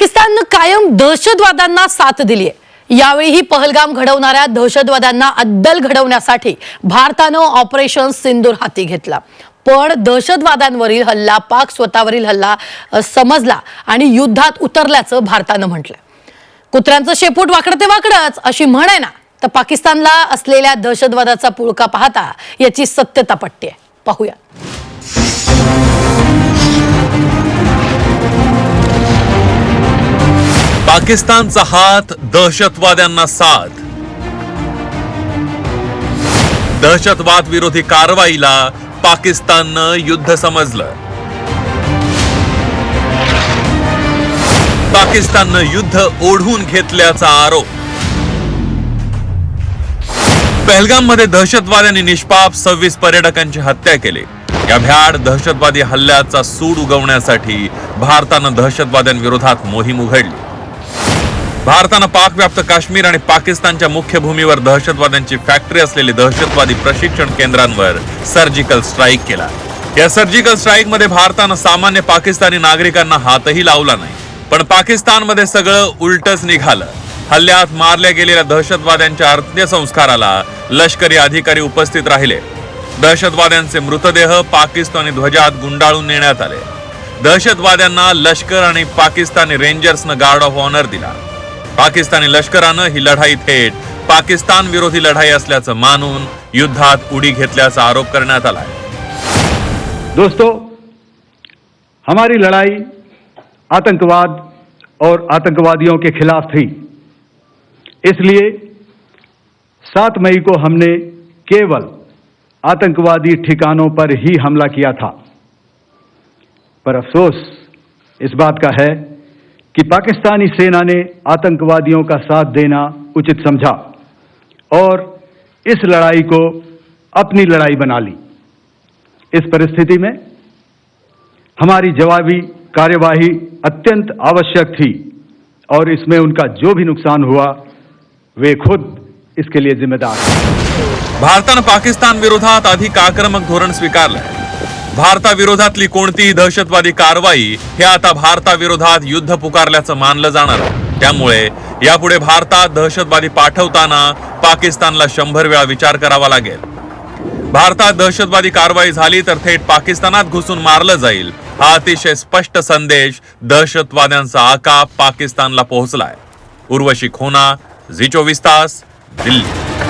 पाकिस्ताननं कायम दहशतवाद्यांना साथ दिली आहे यावेळीही पहलगाम घडवणाऱ्या दहशतवाद्यांना अद्दल घडवण्यासाठी भारतानं ऑपरेशन सिंदूर हाती घेतला. पण दहशतवाद्यांवरील हल्ला पाक स्वतःवरील हल्ला समजला आणि युद्धात उतरल्याचं भारतानं म्हटलं कुत्र्यांचं शेपूट वाकडं ते वाकडंच अशी म्हण आहे ना तर पाकिस्तानला असलेल्या दहशतवादाचा पुळका पाहता याची सत्यता पटते पाहूया. पाकिस्तानचा हात दहशतवाद्यांना साथ दहशतवाद विरोधी कारवाईला पाकिस्ताननं युद्ध समजलं. पाकिस्ताननं युद्ध ओढून घेतल्याचा आरोप. पहलगाममध्ये दहशतवाद्यांनी निष्पाप सव्वीस पर्यटकांची हत्या केली. या भ्याड दहशतवादी हल्ल्याचा सूड उगवण्यासाठी भारतानं दहशतवाद्यांविरोधात मोहीम उघडली. भारतानं पाकव्याप्त काश्मीर आणि पाकिस्तानच्या मुख्य भूमीवर दहशतवाद्यांची फॅक्टरी असलेली दहशतवादी प्रशिक्षण केंद्रांवर सर्जिकल स्ट्राईक केला. या सर्जिकल स्ट्राईकमध्ये भारतानं सामान्य पाकिस्तानी नागरिकांना हातही लावला नाही पण पाकिस्तानमध्ये सगळं उलटच निघालं. हल्ल्यात मारल्या गेलेल्या दहशतवाद्यांच्या अंत्यसंस्काराला लष्करी अधिकारी उपस्थित राहिले. दहशतवाद्यांचे मृतदेह पाकिस्तानी ध्वजात गुंडाळून नेण्यात आले. दहशतवाद्यांना लष्कर आणि पाकिस्तानी रेंजर्सनं गार्ड ऑफ ऑनर दिला. पाकिस्तानी लष्करानं ही लढाई थेट पाकिस्तान विरोधी लढाई असल्याचं मानून युद्धात उडी घेतल्याचा आरोप करण्यात आलाय. दोस्तों, हमारी लड़ाई आतंकवाद और आतंकवादियों के खिलाफ थी। इसलिए सात मई को हमने केवल आतंकवादी ठिकानों पर ही हमला किया था। पर अफसोस इस बात का है कि पाकिस्तानी सेना ने आतंकवादियों का साथ देना उचित समझा और इस लड़ाई को अपनी लड़ाई बना ली। इस परिस्थिति में हमारी जवाबी कार्यवाही अत्यंत आवश्यक थी और इसमें उनका जो भी नुकसान हुआ, वे खुद इसके लिए जिम्मेदार हैं। भारतानं पाकिस्तान विरोधात अधिक आक्रमक धोरण स्वीकारलंय भारताविरोधातली कोणतीही दहशतवादी कारवाई हे आता भारताविरोधात युद्ध पुकारल्याचं मानलं जाणार. त्यामुळे यापुढे भारतात दहशतवादी पाठवताना पाकिस्तानला शंभर वेळा विचार करावा लागेल. भारतात दहशतवादी कारवाई झाली तर थेट पाकिस्तानात घुसून मारलं जाईल हा अतिशय स्पष्ट संदेश दहशतवाद्यांचा आका पाकिस्तानला पोहोचलाय. उर्वशी खोना झी चोवीस तास दिल्ली.